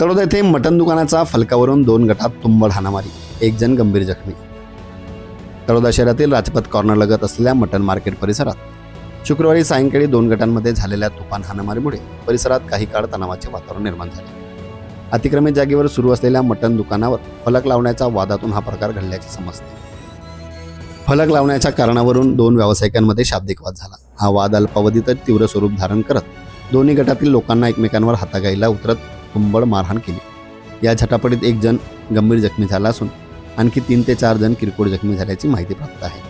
तळोदा येथे मटण दुकानाचा फलकावरून दोन गटात तुंबड हाणामारी एक जण गंभीर जखमी. तळोदा शहरातील राजपथ कॉर्नरलगत असलेल्या मटण मार्केट परिसरात शुक्रवारी सायंकाळी दोन गटांमध्ये झालेल्या तुफान हाणामारीमुळे परिसरात काही काळ तणावाचे वातावरण निर्माण झाले. अतिक्रमित जागेवर सुरू असलेल्या मटण दुकानावर फलक लावण्याच्या वादातून हा प्रकार घडल्याचे समजते. फलक लावण्याच्या कारणावरून दोन व्यावसायिकांमध्ये शाब्दिक वाद झाला. हा वाद अल्पावधीतच तीव्र स्वरूप धारण करत दोन्ही गटातील लोकांना एकमेकांवर हातागाईला उतरत कुंबळ मारहाण केली. या झटापटीत एक जण गंभीर जखमी झाला असून आणखी तीन ते चार जण किरकोळ जखमी झाल्याची माहिती प्राप्त आहे.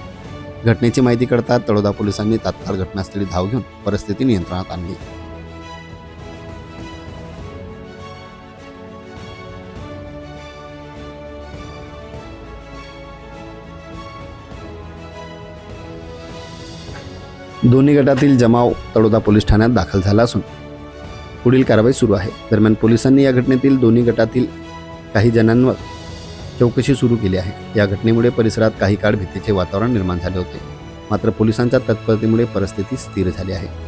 घटनेची माहिती कळताच तळोदा पोलिसांनी तात्काळ घटनास्थळी धाव घेऊन परिस्थिती नियंत्रणात आणली. दोन्ही गटातील जमाव तळोदा पोलीस ठाण्यात दाखल झाला असून पुढील कारवाई सुरू आहे. दरम्यान पोलिसांनी या घटनेतील दोन्ही गटातील काही जणांवर चौकशी सुरू केली आहे. या घटनेमुळे परिसरात काही काळ भीतीचे वातावरण निर्माण झाले होते. मात्र पोलिसांच्या तत्परतेमुळे परिस्थिती स्थिर झाली आहे.